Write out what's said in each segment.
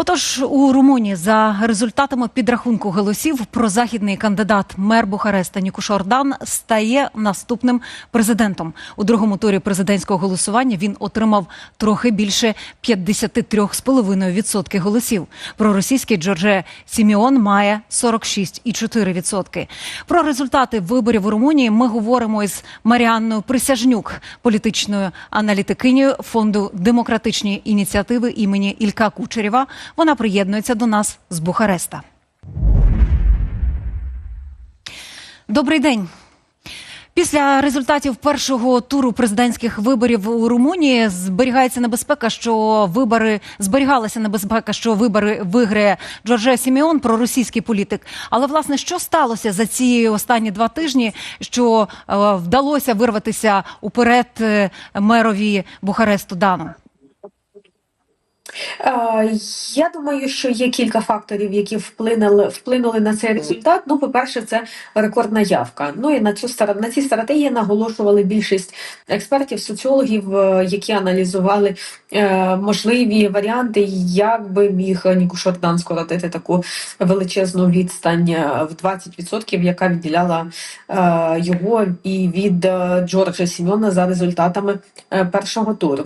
Отож, у Румунії за результатами підрахунку голосів прозахідний кандидат мер Бухареста Нікуш Ордан стає наступним президентом. У другому турі президентського голосування він отримав трохи більше 53,5% голосів. Проросійський Джордже Сіміон має 46,4%. Про результати виборів у Румунії ми говоримо із Маріанною Присяжнюк, політичною аналітикинею фонду демократичні ініціативи імені Ілька Кучерєва. Вона приєднується до нас з Бухареста. Добрий день. Після результатів першого туру президентських виборів у Румунії зберігається небезпека, що вибори зберігалася небезпека, що вибори виграє Джордже Сіміон, проросійський політик. Але власне що сталося за ці останні два тижні, що е, вдалося вирватися уперед е, мерові Бухаресту Дану? Е, Я думаю, що є кілька факторів, які вплинули вплинули на цей результат. Ну, по-перше, це рекордна явка. Ну і на цю на ці стратегії наголошували більшість експертів, соціологів, е, які аналізували е, можливі варіанти, як би міг Нікуш Ордан скоротити таку величезну відстань в 20%, яка відділяла його і від Джорджа Сімьона за результатами першого туру.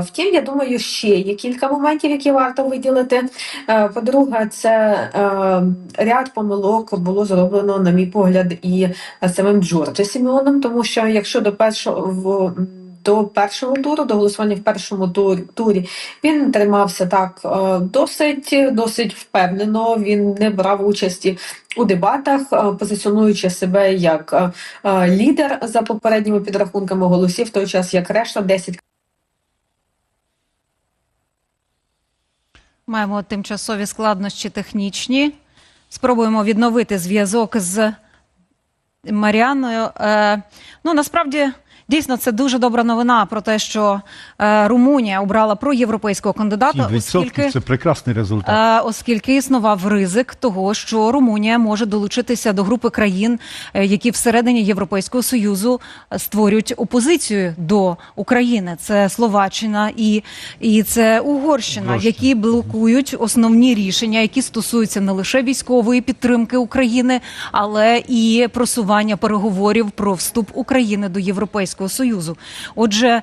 Втім, я думаю, ще є кілька моментів, які варто виділити. Е, По-друге, це е, ряд помилок було зроблено, на мій погляд, і самим Джорджа Сімеоном, тому що якщо до першого до першого туру, до голосування в першому турі, він тримався так е, досить, досить впевнено. Він не брав участі у дебатах, позиціонуючи себе як лідер за попередніми підрахунками голосів, в той час як решта 10 Маємо тимчасові складнощі технічні. Спробуємо відновити зв'язок з Маріаною. Е, ну насправді. Дійсно, це дуже добра новина про те, що е, Румунія обрала проєвропейського кандидата, 7% оскільки це прекрасний результат. Е, оскільки існував ризик того, що Румунія може долучитися до групи країн, е, які всередині Європейського союзу створюють опозицію до України. Це Словаччина і, і це Угорщина, Угорщина. які блокують основні рішення, які стосуються не лише військової підтримки України, але і просування переговорів про вступ України до Європейського союзу. Отже.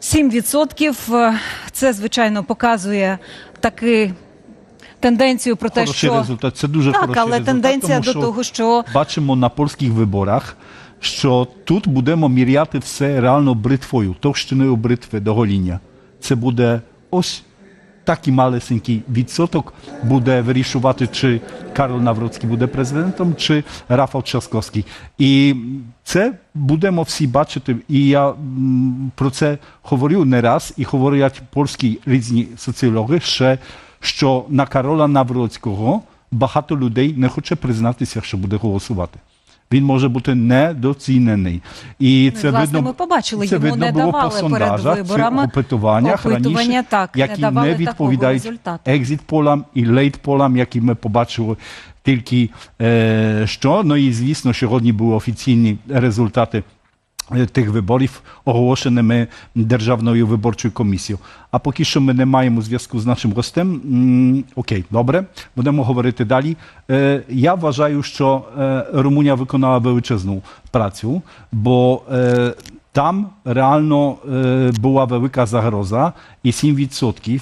7% е, це звичайно показує таки тенденцію про те, Хороший що результат. Це дуже так, хороший але результат, тенденція тому до що того, що бачимо на польських виборах, що тут будемо міряти все реально бритвою, товщиною бритви до гоління. Це буде ось такий малесенький відсоток буде вирішувати, чи Карл Навроцький буде президентом, чи Рафал Часкowski. І це будемо всі бачити. І я про це говорив не раз, і говорять польські різні соціологи, ще, що на Карола Навроцького багато людей не хоче признатися, що буде голосувати. Він може бути недоцінений. І це власне, видно, ми побачили, це йому видно не було давали по перед сондажах, виборами чи опитуваннях опитування, раніше, так, які не, не відповідають результату. екзит полам і лейт полам, які ми побачили тільки е, що. Ну і звісно, сьогодні були офіційні результати тих виборів, оголошеними Державною виборчою комісією. А поки що ми не маємо зв'язку з нашим гостем. М, Окей, добре, будемо говорити далі. Е, Я вважаю, що е, Румунія виконала величезну працю, бо е, там реально е, була велика загроза, і 7% е,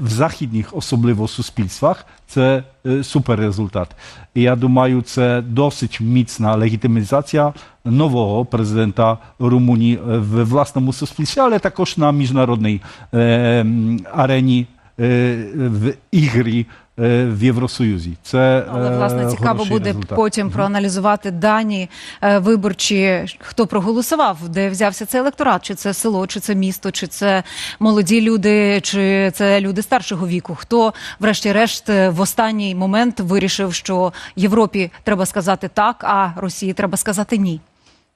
в західних, особливо суспільствах, це е, супер результат. І я думаю, це досить міцна легітимізація нового президента Румунії е, в власному суспільстві, але також на міжнародній е, м, арені е, в ігрі е, в Євросоюзі. Це але власне е, цікаво буде результат. потім проаналізувати дані е, виборчі, хто проголосував, де взявся цей електорат, чи це село, чи це місто, чи це молоді люди, чи це люди старшого віку. Хто, врешті-решт, е, в останній момент вирішив, що Європі треба сказати так, а Росії треба сказати ні.